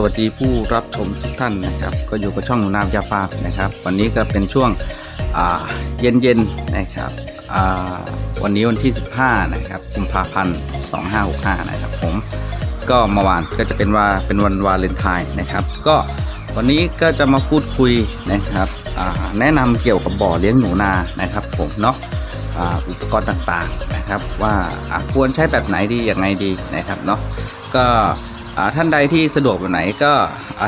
สวัสดีผู้รับชมทุกท่านนะครับ ก็อยู่กับช่องหนูนามยาฟาร์มนะครับ วันนี้ก็เป็นช่วงเย็นๆนะครับวันนี้วันที่ 15 นะครับกุมภาพันธ์ 2565 นะครับผมก็เมื่อวานก็จะเป็นว่าเป็นวันวาเลนไทน์นะครับ ก็วันนี้ก็จะมาพูดคุยนะครับแนะนำเกี่ยวกับบ่อเลี้ยงหนูนานะครับ ผมเนาะอุปกรณ์ต่างๆนะครับ ว่าควรใช้แบบไหนดียังไงดีนะครับเนาะก็ ท่านใดที่สะดวกแบบไหนก็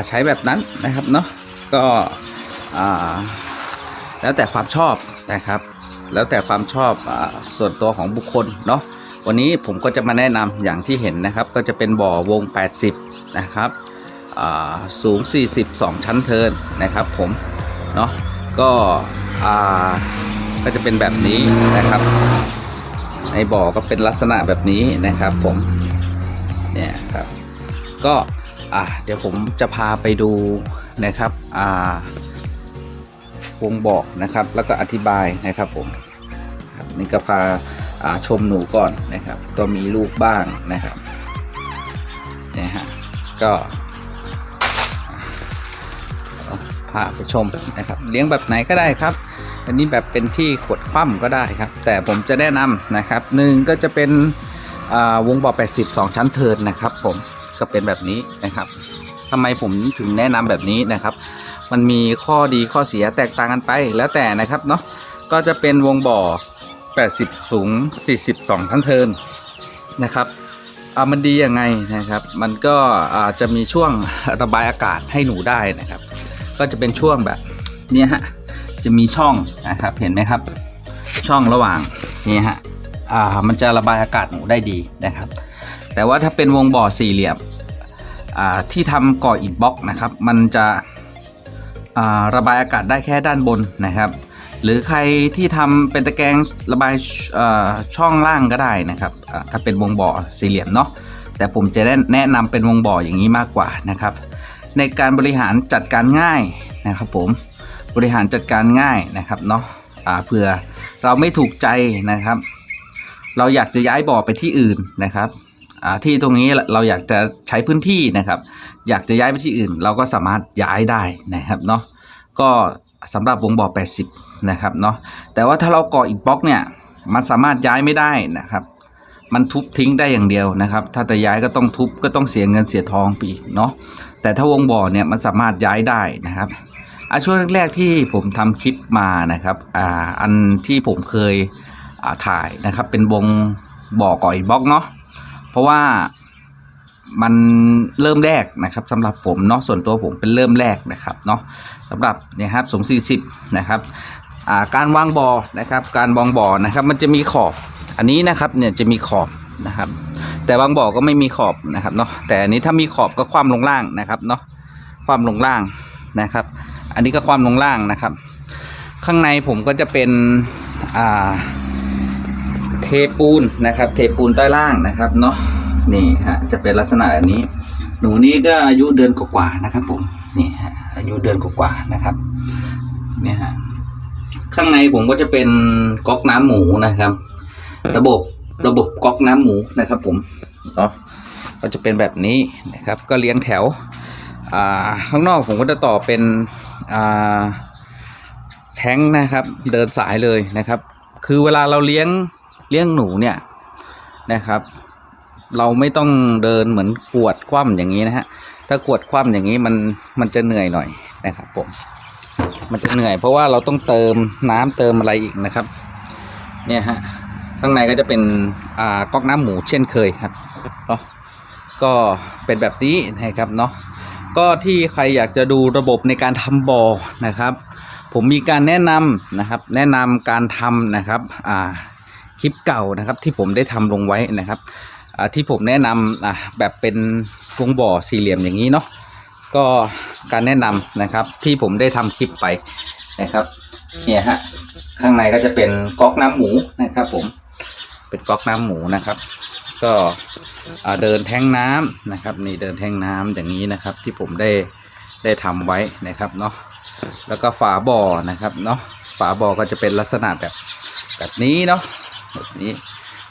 ใช้แบบนั้นนะครับเนาะก็แล้วแต่ความชอบนะครับ แล้วแต่ความชอบอส่วนตัวของบุคคลเนาะวันนี้ผมก็จะมาแนะนำอย่างที่เห็นนะครับ ก็จะเป็นบ่อวง 80 นะครับอ่าสูง 42 ชั้นเทินนะครับผมเนาะก็ก็จะเป็นแบบนี้นะครับ ในบ่อก็เป็นลักษณะแบบนี้นะครับผมเนี่ยครับ ก็อะเดี๋ยวผมจะพาไปดูนะครับอ่าวงบอกนะครับ แล้วก็อธิบายนะครับผมนี่ก็พาอ่าชมหนูก่อนนะครับ ก็มีลูกบ้างนะครับนี่ยฮะก็พาไปชมนะครับ เลี้ยงแบบไหนก็ได้ครับ อันนี้แบบเป็นที่ขวดคว่ำก็ได้ครับ แต่ผมจะแนะนำนะครับหนึ่งก็จะเป็นวงบ่อ 80 2 ชั้นเทินนะครับผม ก็เป็นแบบนี้นะครับทำไมผมถึงแนะนำแบบนี้นะครับ มันมีข้อดีข้อเสียแตกต่างกันไปแล้วแต่นะครับเนาะก็จะเป็นวงบ่อ 80 สูง 42ชั้นเทินนะครับอ่ามันดียังไงนะครับ มันก็อาจะมีช่วงระบายอากาศให้หนูได้นะครับ ก็จะเป็นช่วงแบบเนี้ยฮะจะมีช่องนะครับเห็นไหมครับ ช่องระหว่างนี่ฮะอ่ามันจะระบายอากาศหนูได้ดีนะครับ แต่ว่าถ้าเป็นวงบ่อสี่เหลี่ยม ที่ทำก่ออิฐบล็อกนะครับ มันจะระบายอากาศได้แค่ด้านบนนะครับ หรือใครที่ทำเป็นตะแกรงระบายช่องล่างก็ได้นะครับถ้าเป็นวงบ่อสี่เหลี่ยมเนาะแต่ผมจะแนะนำเป็นวงบ่ออย่างนี้มากกว่านะครับ ในการบริหารจัดการง่ายนะครับ ผมบริหารจัดการง่ายนะครับเนาะเผื่อเราไม่ถูกใจนะครับ เราอยากจะย้ายบ่อไปที่อื่นนะครับ ที่ตรงนี้เราอยากจะใช้พื้นที่นะครับ อยากจะย้ายไปที่อื่น เราก็สามารถย้ายได้นะครับเนาะก็สำหรับวงบ่อ 80 นะครับเนาะแต่ว่าถ้าเราก่ออิฐบล็อกเนี่ยมันสามารถย้ายไม่ได้นะครับมันทุบทิ้งได้อย่างเดียวนะครับ ถ้าจะย้ายก็ต้องทุบก็ต้องเสียเงินเสียทองไปอีกเนาะ แต่ถ้าวงบ่อเนี่ยมันสามารถย้ายได้นะครับอะช่วงแรกๆที่ผมทำคลิปมานะครับ อ่า อันที่ผมเคยอ่าถ่ายนะครับ เป็นวงบ่อก่อยบล็อกเนาะ เพราะว่ามันเริ่มแรกนะครับสำหรับผมเนาะส่วนตัวผมเป็นเริ่มแรกนะครับเนาะสำหรับเนี่ยครับสูง 40 นะครับการวางบ่อนะครับการวางบ่อนะครับมันจะมีขอบ อันนี้นะครับเนี่ยจะมีขอบนะครับ แต่บางบ่อก็ไม่มีขอบนะครับเนาะแต่อันนี้ถ้ามีขอบก็คว่ำลงล่างนะครับเนาะคว่ำลงล่างนะครับ อันนี้ก็ความลงล่างนะครับ ข้างในผมก็จะเป็นอ่า ปูนนะครับ เทปูนใต้ล่างนะครับเนาะนี่ฮะจะเป็นลักษณะแบบนี้ หนูนี้ก็อายุเดือนกว่าๆนะครับ ผมนี่ฮะอายุเดือนกว่าๆนะครับเนี่ยฮะข้างในผมก็จะเป็นก๊อกน้ำหมูนะครับ ระบบระบบก๊อกน้ำหมูนะครับ ผมเนาะก็จะเป็นแบบนี้นะครับ ก็เลี้ยงแถวอ่าข้างนอกผมก็จะต่อเป็นอ่าแท้งนะครับ เดินสายเลยนะครับ คือเวลาเราเลี้ยง เลี้ยงหนูเนี่ยนะครับ เราไม่ต้องเดินเหมือนขวดคว่ำอย่างนี้นะฮะถ้าขวดคว่ำอย่างนี้มันมันจะเหนื่อยหน่อยนะครับผมมันจะเหนื่อยเพราะว่าเราต้องเติมน้ำเติมอะไรอีกนะครับ เนี่ยฮะข้างในก็จะเป็นอ่าก๊อกน้ำหมูเช่นเคยครับเนาะก็เป็นแบบนี้นะครับเนาะก็ที่ใครอยากจะดูระบบในการทำบ่อนะครับ ผมมีการแนะนำนะครับ แนะนำการทำนะครับอ่า คลิปเก่านะครับ ที่ผมได้ทำลงไว้นะครับที่ผมแนะนำแบบเป็นวงบ่อสี่เหลี่ยมอย่างนี้เนาะก็การแนะนำนะครับที่ผมได้ทำคลิปไปนะครับเนี่ยฮะข้างในก็จะเป็นก๊อกน้ำหมูนะครับ ผมเป็นก๊อกน้ำหมูนะครับ ก็เดินแท้งน้ำนะครับนี่เดินแท้งน้ำอย่างนี้นะครับ ที่ผมได้ได้ทำไว้นะครับเนาะแล้วก็ฝาบ่อนะครับเนาะฝาบ่อก็จะเป็นลักษณะแบบแบบนี้เนาะ แบบนี้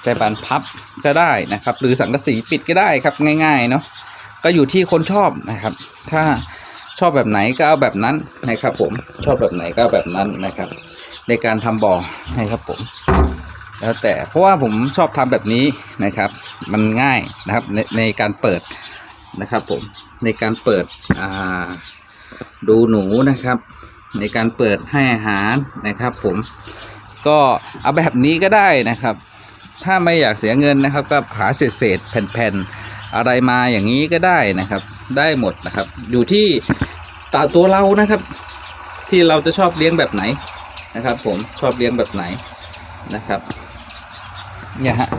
ใช้บานพับก็ได้นะครับ หรือสังกะสีปิดก็ได้ครับง่ายๆเนาะก็อยู่ที่คนชอบนะครับ ถ้าชอบแบบไหนก็เอาแบบนั้นนะครับ ผมชอบแบบไหนก็เอาแบบนั้นนะครับ ในการทำบ่อนะครับผม แล้วแต่เพราะว่าผมชอบทำแบบนี้นะครับ มันง่ายนะครับในในการเปิดนะครับผมในการเปิดอ่าดูหนูนะครับ ในการเปิดให้อาหารนะครับ ผม ก็เอาแบบนี้ก็ได้นะครับ ถ้าไม่อยากเสียเงินนะครับ ก็หาเศษเศษแผ่นๆอะไรมาอย่างนี้ก็ได้นะครับ ได้หมดนะครับ อยู่ที่ตาตัวเรานะครับ ที่เราจะชอบเลี้ยงแบบไหนนะครับ ผมชอบเลี้ยงแบบไหนนะครับเนี่ยฮะ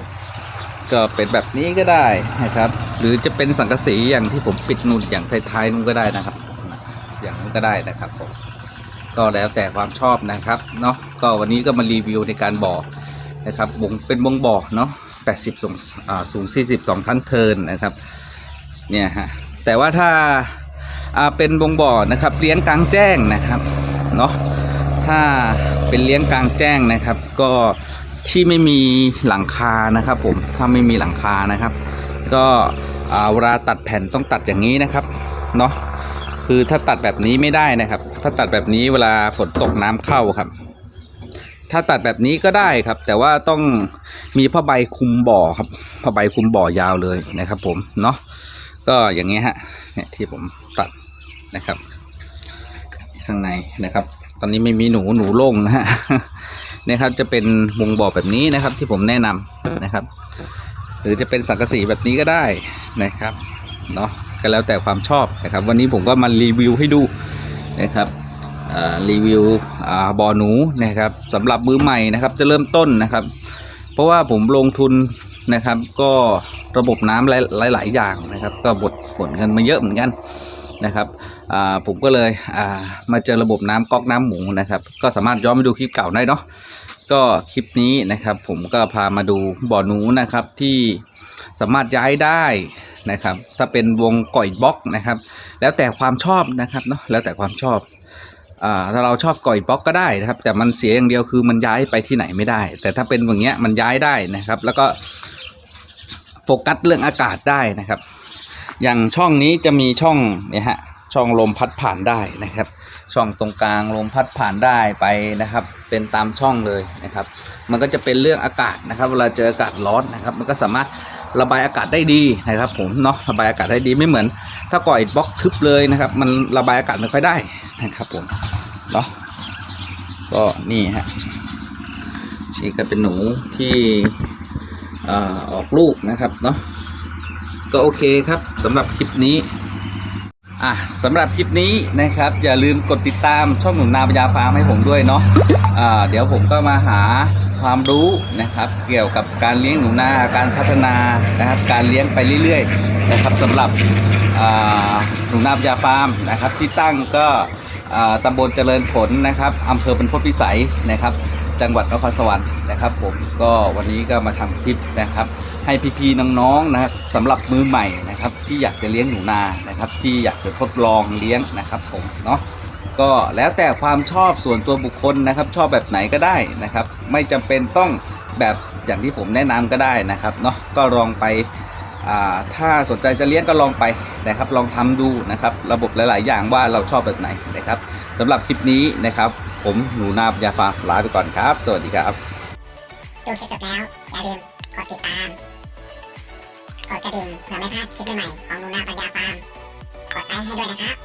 ก็เป็นแบบนี้ก็ได้นะครับ หรือจะเป็นสังกะสีอย่างที่ผมปิดนุ่นอย่างท้ายๆนุ่นก็ได้นะครับ อย่างนั้นก็ได้นะครับผม ก็แล้วแต่ความชอบนะครับเนาะก็วันนี้ก็มารีวิวในการบ่อนะครับวงเป็นวงบ่อเนาะ80สูงอ่าสูง 42ชั้นเทินนะครับเนี่ยฮะแต่ว่าถ้าอ่าเป็นวงบ่อนะครับเลี้ยงกลางแจ้งนะครับเนาะถ้าเป็นเลี้ยงกลางแจ้งนะครับ ก็ที่ไม่มีหลังคานะครับผมถ้าไม่มีหลังคานะครับ ก็เวลาตัดแผ่นต้องตัดอย่างนี้นะครับเนาะ คือถ้าตัดแบบนี้ไม่ได้นะครับ ถ้าตัดแบบนี้เวลาฝนตกน้ำเข้าครับ ถ้าตัดแบบนี้ก็ได้ครับ แต่ว่าต้องมีผ้าใบคุมบ่อครับผ้าใบคุมบ่อยาวเลยนะครับ ผมเนาะก็อย่างนี้ฮะเนี่ยที่ผมตัดนะครับ ข้างในนะครับ ตอนนี้ไม่มีหนูหนูโล่งนะฮะนี่ยครับจะเป็นวงบ่อแบบนี้นะครับ ที่ผมแนะนำนะครับ หรือจะเป็นสังกะสีแบบนี้ก็ได้นะครับเนาะ ก็แล้วแต่ความชอบนะครับ วันนี้ผมก็มารีวิวให้ดูนะครับรีวิวอ่าบอหนูนะครับสำหรับมือใหม่นะครับจะเริ่มต้นนะครับ เพราะว่าผมลงทุนนะครับ ก็ระบบน้ำหลายหลายๆอย่างนะครับ ก็บดบดเงินมาเยอะเหมือนกันนะครับผมก็เลยมาเจอระบบน้ำก๊อกน้ำหมูนะครับ ก็สามารถย้อนไปดูคลิปเก่าได้เนาะ ก็คลิปนี้นะครับ ผมก็พามาดูบ่อหนูนะครับที่สามารถย้ายได้นะครับ ถ้าเป็นวงก่อยบล็อกนะครับ แล้วแต่ความชอบนะครับเนาะแล้วแต่ความชอบอ่าถ้าเราชอบก่อยบล็อกก็ได้นะครับ แต่มันเสียอย่างเดียวคือมันย้ายไปที่ไหนไม่ได้ แต่ถ้าเป็นอย่างเงี้ยมันย้ายได้นะครับ แล้วก็โฟกัสเรื่องอากาศได้นะครับ อย่างช่องนี้จะมีช่องเนี่ยฮะ ช่องลมพัดผ่านได้นะครับ ช่องตรงกลางลมพัดผ่านได้ไปนะครับ เป็นตามช่องเลยนะครับ มันก็จะเป็นเรื่องอากาศนะครับ เวลาเจออากาศร้อนนะครับ มันก็สามารถระบายอากาศได้ดีนะครับ ผมเนาะระบายอากาศได้ดีไม่เหมือน ถ้าก่อยบล็อกทึบเลยนะครับ มันระบายอากาศไม่ค่อยได้นะครับผมเนาะก็นี่ฮะนี่ก็เป็นหนูที่ออกลูกนะครับเนาะก็โอเคครับสำหรับคลิปนี้ อะสำหรับคลิปนี้นะครับ อย่าลืมกดติดตามช่องหนุนนาปัญญาฟาร์มให้ผมด้วยเนาะอ่าเดี๋ยวผมก็มาหาความรู้นะครับ เกี่ยวกับการเลี้ยงหนูนาการพัฒนานะครับ การเลี้ยงไปเรื่อยๆนะครับสำหรับหนูนาปัญญาฟาร์มนะครับ ที่ตั้งก็ตำบลเจริญผลนะครับอำเภอบรรพตพิสัยนะครับ จังหวัดนครสวรรค์นะครับผมก็วันนี้ก็มาทำคลิปนะครับ ให้พี่ๆน้องๆนะครับสำหรับมือใหม่นะครับ ที่อยากจะเลี้ยงหนูนานะครับ ที่อยากจะทดลองเลี้ยงนะครับผมเนาะก็แล้วแต่ความชอบส่วนตัวบุคคลนะครับ ชอบแบบไหนก็ได้นะครับ ไม่จำเป็นต้องแบบอย่างที่ผมแนะนำก็ได้นะครับเนาะก็ลองไปถ้าสนใจจะเลี้ยงก็ลองไปนะครับ ลองทำดูนะครับ ระบบหลาย ๆ อย่างว่าเราชอบแบบไหนนะครับ สำหรับคลิปนี้นะครับ ผมหนูนาปัญญาฟาร์มลาไปก่อนครับ สวัสดีครับดูคลิปจบแล้ว อย่าลืมกดติดตาม กดกระดิ่งเพื่อไม่พลาดคลิปใหม่ๆของหนูนาปัญญาฟาร์มกดไลค์ให้ด้วยนะครับ